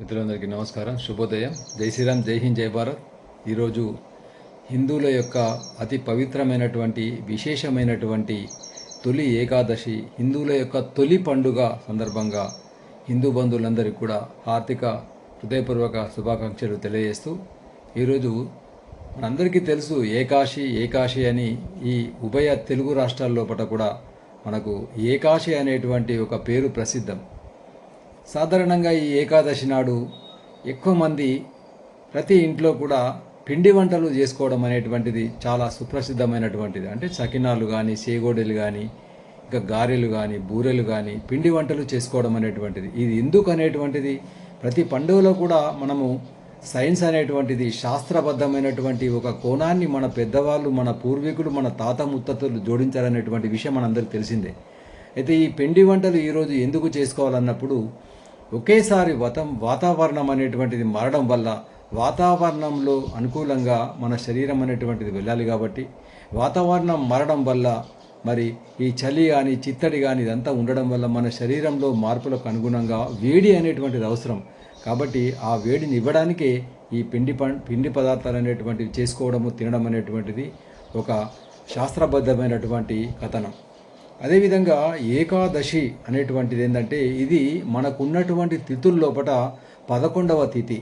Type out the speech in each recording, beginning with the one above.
మిత్రులందరికీ నమస్కారం. శుభోదయం. జై శ్రీరామ్ జై హింద్ జై భారత్. ఈరోజు హిందువుల యొక్క అతి పవిత్రమైనటువంటి విశేషమైనటువంటి తొలి ఏకాదశి హిందువుల యొక్క తొలి పండుగ సందర్భంగా హిందూ బంధువులందరికీ కూడా ఆర్థిక హృదయపూర్వక శుభాకాంక్షలు తెలియజేస్తూ ఈరోజు మనందరికీ తెలుసు ఏకాశి ఏకాశి అని ఈ ఉభయ తెలుగు రాష్ట్రాల లోపల కూడా మనకు ఏకాశి అనేటువంటి ఒక పేరు ప్రసిద్ధం. సాధారణంగా ఈ ఏకాదశి నాడు ఎక్కువ మంది ప్రతి ఇంట్లో కూడా పిండి వంటలు చేసుకోవడం అనేటువంటిది చాలా సుప్రసిద్ధమైనటువంటిది. అంటే సకినాలు కానీ సేగోడెలు కానీ ఇంకా గారెలు కానీ బూరెలు కానీ పిండి వంటలు చేసుకోవడం అనేటువంటిది. ఇది ఎందుకు అనేటువంటిది? ప్రతి పండుగలో కూడా మనము సైన్స్ అనేటువంటిది శాస్త్రబద్ధమైనటువంటి ఒక కోణాన్ని మన పెద్దవాళ్ళు మన పూర్వీకులు మన తాత ముత్తతులు జోడించారనేటువంటి విషయం మనందరికీ తెలిసిందే. అయితే ఈ పిండి వంటలు ఈరోజు ఎందుకు చేసుకోవాలన్నప్పుడు ఒకేసారి వతం వాతావరణం అనేటువంటిది మారడం వల్ల వాతావరణంలో అనుకూలంగా మన శరీరం అనేటువంటిది వెళ్ళాలి కాబట్టి వాతావరణం మారడం వల్ల మరి ఈ చలి కానీ చిత్తడి కానీ ఇదంతా ఉండడం వల్ల మన శరీరంలో మార్పులకు అనుగుణంగా వేడి అనేటువంటిది అవసరం. కాబట్టి ఆ వేడిని ఇవ్వడానికే ఈ పిండి పం పిండి పదార్థాలు అనేటువంటివి చేసుకోవడము తినడం అనేటువంటిది ఒక శాస్త్రబద్ధమైనటువంటి కథనం. అదేవిధంగా ఏకాదశి అనేటువంటిది ఏంటంటే ఇది మనకున్నటువంటి తిథుల లోపల పదకొండవ తిథి.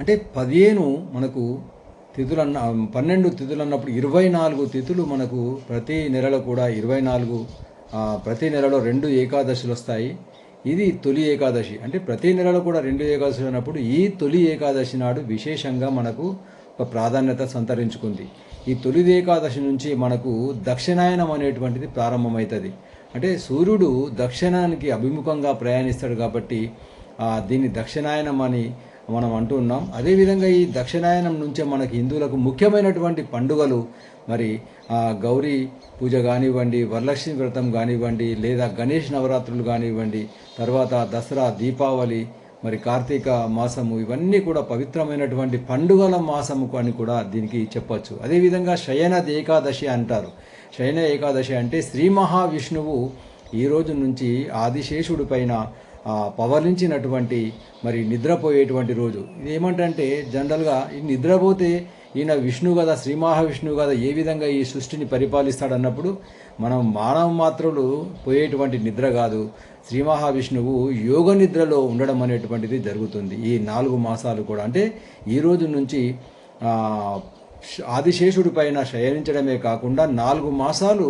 అంటే పదిహేను మనకు తిథులు అన్న పన్నెండు తిథులు అన్నప్పుడు ఇరవై నాలుగు తిథులు మనకు ప్రతి నెలలో కూడా ఇరవై నాలుగు ప్రతి నెలలో రెండు ఏకాదశులు వస్తాయి. ఇది తొలి ఏకాదశి. అంటే ప్రతి నెలలో కూడా రెండు ఏకాదశులు అన్నప్పుడు ఈ తొలి ఏకాదశి నాడు విశేషంగా మనకు ఒక ప్రాధాన్యత సంతరించుకుంది. ఈ తొలి ఏకాదశి నుంచి మనకు దక్షిణాయనం అనేటువంటిది ప్రారంభమవుతుంది. అంటే సూర్యుడు దక్షిణానికి అభిముఖంగా ప్రయాణిస్తాడు కాబట్టి దీన్ని దక్షిణాయనం అని మనం అంటూ ఉన్నాం అదేవిధంగా ఈ దక్షిణాయనం నుంచే మనకి హిందువులకు ముఖ్యమైనటువంటి పండుగలు మరి గౌరీ పూజ కానివ్వండి వరలక్ష్మి వ్రతం కానివ్వండి లేదా గణేష్ నవరాత్రులు కానివ్వండి తర్వాత దసరా దీపావళి మరి కార్తీక మాసము ఇవన్నీ కూడా పవిత్రమైనటువంటి పండుగల మాసము అని కూడా దీనికి చెప్పచ్చు. అదేవిధంగా శయన ఏకాదశి అంటారు. శయన ఏకాదశి అంటే శ్రీ మహావిష్ణువు ఈ రోజు నుంచి ఆదిశేషుడి పైన పవలించినటువంటి మరి నిద్రపోయేటువంటి రోజు. ఇది ఏమంటే జనరల్గా ఈ నిద్రపోతే ఈయన విష్ణు కదా శ్రీ మహావిష్ణువు కదా ఏ విధంగా ఈ సృష్టిని పరిపాలిస్తాడన్నప్పుడు మనం మానవ మాత్రులు పోయేటువంటి నిద్ర కాదు. శ్రీ మహావిష్ణువు యోగ నిద్రలో ఉండడం అనేటువంటిది జరుగుతుంది ఈ నాలుగు మాసాలు కూడా. అంటే ఈ రోజు నుంచి ఆదిశేషుడి పైన శయనించడమే కాకుండా నాలుగు మాసాలు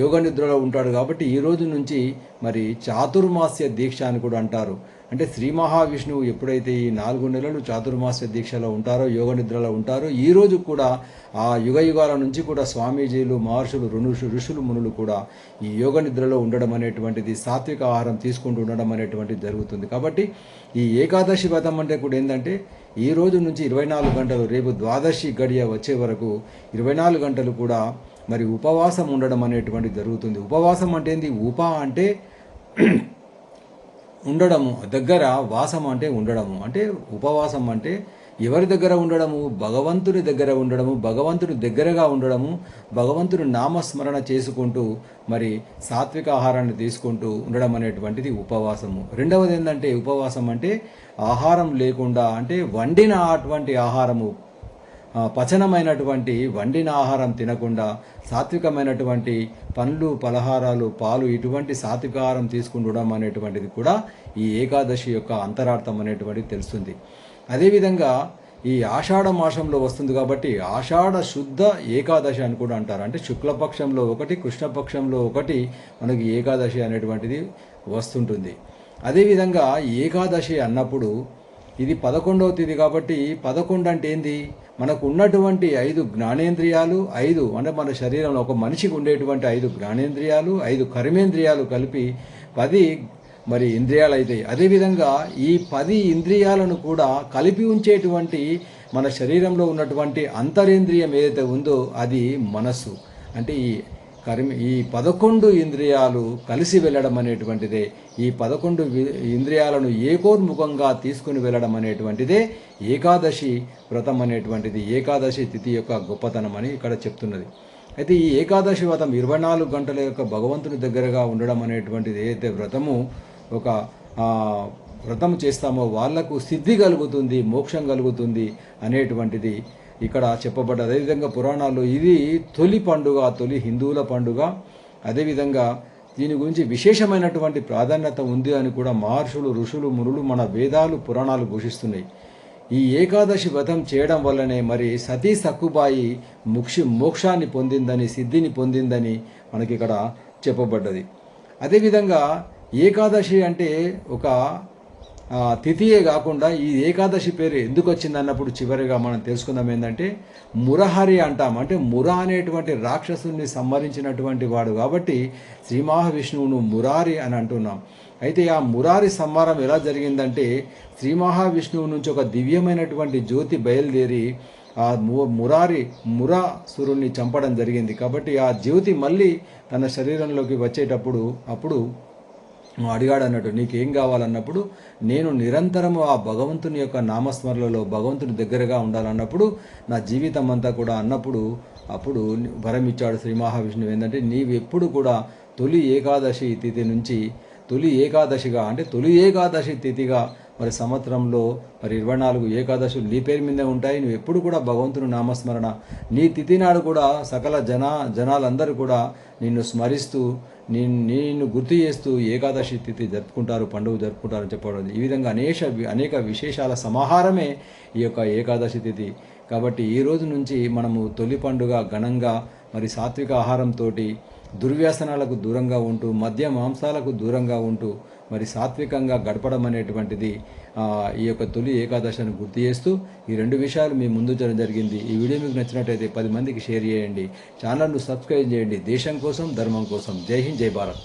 యోగ నిద్రలో ఉంటాడు కాబట్టి ఈ రోజు నుంచి మరి చాతుర్మాస్య దీక్ష అని కూడా అంటారు. అంటే శ్రీ మహావిష్ణువు ఎప్పుడైతే ఈ నాలుగు నెలలు చాతుర్మాస దీక్షలో ఉంటారో యోగ నిద్రలో ఉంటారో ఈ రోజు కూడా ఆ యుగ యుగాల నుంచి కూడా స్వామీజీలు మహర్షులు ఋణుషు ఋషులు మునులు కూడా ఈ యోగ నిద్రలో ఉండడం అనేటువంటిది సాత్విక ఆహారం తీసుకుంటూ ఉండడం అనేటువంటిది జరుగుతుంది. కాబట్టి ఈ ఏకాదశి వ్రతం అంటే కూడా ఏంటంటే ఈ రోజు నుంచి ఇరవై నాలుగు గంటలు రేపు ద్వాదశి గడియ వచ్చే వరకు ఇరవై నాలుగు గంటలు కూడా మరి ఉపవాసం ఉండడం అనేటువంటిది జరుగుతుంది. ఉపవాసం అంటే ఏంది? ఉప అంటే ఉండడము దగ్గర వాసం అంటే ఉండడము. అంటే ఉపవాసం అంటే ఎవరి దగ్గర ఉండడము? భగవంతుని దగ్గర ఉండడము భగవంతుడు దగ్గరగా ఉండడము భగవంతుని నామస్మరణ చేసుకుంటూ మరి సాత్విక ఆహారాన్ని తీసుకుంటూ ఉండడం అనేటువంటిది ఉపవాసము. రెండవది ఏంటంటే ఉపవాసం అంటే ఆహారం లేకుండా అంటే వండిన అటువంటి ఆహారము పచనమైనటువంటి వండిన ఆహారం తినకుండా సాత్వికమైనటువంటి పండ్లు పలహారాలు పాలు ఇటువంటి సాత్విక ఆహారం తీసుకుండడం అనేటువంటిది కూడా ఈ ఏకాదశి యొక్క అంతరార్థం అనేటువంటిది తెలుస్తుంది. అదేవిధంగా ఈ ఆషాఢ మాసంలో వస్తుంది కాబట్టి ఆషాఢ శుద్ధ ఏకాదశి అని కూడా అంటారు. అంటే శుక్లపక్షంలో ఒకటి కృష్ణపక్షంలో ఒకటి మనకి ఏకాదశి అనేటువంటిది వస్తుంటుంది. అదేవిధంగా ఏకాదశి అన్నప్పుడు ఇది పదకొండవ తేదీ కాబట్టి పదకొండు అంటే ఏంది? మనకు ఉన్నటువంటి ఐదు జ్ఞానేంద్రియాలు ఐదు అంటే మన శరీరంలో ఒక మనిషికి ఉండేటువంటి ఐదు జ్ఞానేంద్రియాలు ఐదు కర్మేంద్రియాలు కలిపి పది మరి ఇంద్రియాలు అవుతాయి అదేవిధంగా ఈ పది ఇంద్రియాలను కూడా కలిపి ఉంచేటువంటి మన శరీరంలో ఉన్నటువంటి అంతరేంద్రియం ఏదైతే ఉందో అది మనస్సు. అంటే ఈ కర్మి ఈ పదకొండు ఇంద్రియాలు కలిసి వెళ్ళడం అనేటువంటిదే. ఈ పదకొండు ఇంద్రియాలను ఏకోన్ముఖంగా తీసుకుని వెళ్ళడం అనేటువంటిదే ఏకాదశి వ్రతం అనేటువంటిది. ఏకాదశి తిథి యొక్క గొప్పతనం అని ఇక్కడ చెప్తున్నది. అయితే ఈ ఏకాదశి వ్రతం ఇరవై నాలుగు గంటల యొక్క భగవంతుని దగ్గరగా ఉండడం అనేటువంటిది ఏదైతే వ్రతము ఒక వ్రతం చేస్తామో వాళ్ళకు సిద్ధి కలుగుతుంది మోక్షం కలుగుతుంది అనేటువంటిది ఇక్కడ చెప్పబడ్డది అదేవిధంగా పురాణాల్లో ఇది తొలి పండుగ తొలి హిందువుల పండుగ. అదేవిధంగా దీని గురించి విశేషమైనటువంటి ప్రాధాన్యత ఉంది అని కూడా మహర్షులు ఋషులు మునులు మన వేదాలు పురాణాలు ఘోషిస్తున్నాయి. ఈ ఏకాదశి వ్రతం చేయడం వల్లనే మరి సతీ సక్కుబాయి ముక్షి మోక్షాన్ని పొందిందని సిద్ధిని పొందిందని మనకి ఇక్కడ చెప్పబడ్డది. అదేవిధంగా ఏకాదశి అంటే ఒక తిథియే కాకుండా ఈ ఏకాదశి పేరు ఎందుకు వచ్చింది అన్నప్పుడు చివరిగా మనం తెలుసుకుందాం ఏంటంటే మురహరి అంటాం. అంటే ముర అనేటువంటి రాక్షసుని సంహరించినటువంటి వాడు కాబట్టి శ్రీ మహావిష్ణువును మురారి అని అంటున్నాం. అయితే ఆ మురారి సంహారం ఎలా జరిగిందంటే శ్రీ మహావిష్ణువు నుంచి ఒక దివ్యమైనటువంటి జ్యోతి బయలుదేరి ఆ మురారి మురాసురుణ్ణి చంపడం జరిగింది. కాబట్టి ఆ జ్యోతి మళ్ళీ తన శరీరంలోకి వచ్చేటప్పుడు అప్పుడు అడిగాడు అన్నట్టు నీకేం కావాలన్నప్పుడు నేను నిరంతరము ఆ భగవంతుని యొక్క నామస్మరణలో భగవంతుని దగ్గరగా ఉండాలన్నప్పుడు నా జీవితం అంతా కూడా అన్నప్పుడు అప్పుడు వరం ఇచ్చాడు శ్రీ మహావిష్ణువు. ఏంటంటే నీవు ఎప్పుడు కూడా తొలి ఏకాదశి తిథి నుంచి తొలి ఏకాదశిగా అంటే తొలి ఏకాదశి తిథిగా మరి సంవత్సరంలో మరి ఇరవై నాలుగు ఏకాదశులు నీ పేరు మీదే ఉంటాయి. నువ్వు ఎప్పుడు కూడా భగవంతుని నామస్మరణ. నీ తిథి నాడు కూడా సకల జన జనాలందరూ కూడా నిన్ను స్మరిస్తూ నేను నిన్ను గుర్తు చేస్తూ ఏకాదశి తిథి జరుపుకుంటారు పండుగ జరుపుకుంటారు అని చెప్పడం ఈ విధంగా అనేక అనేక విశేషాల సమాహారమే ఈ యొక్క ఏకాదశి తిథి. కాబట్టి ఈ రోజు నుంచి మనము తొలి పండుగ ఘనంగా మరి సాత్విక ఆహారంతో దుర్వ్యాసనాలకు దూరంగా ఉంటూ మద్య మాంసాలకు దూరంగా ఉంటూ మరి సాత్వికంగా గడపడం అనేటువంటిది ఈ యొక్క తొలి ఏకాదశిని గుర్తు చేస్తూ ఈ రెండు విషయాలు మీ ముందు చేయడం జరిగింది. ఈ వీడియో మీకు నచ్చినట్టయితే పది మందికి షేర్ చేయండి. ఛానల్ను సబ్స్క్రైబ్ చేయండి. దేశం కోసం ధర్మం కోసం. జై హింద్ జై భారత్.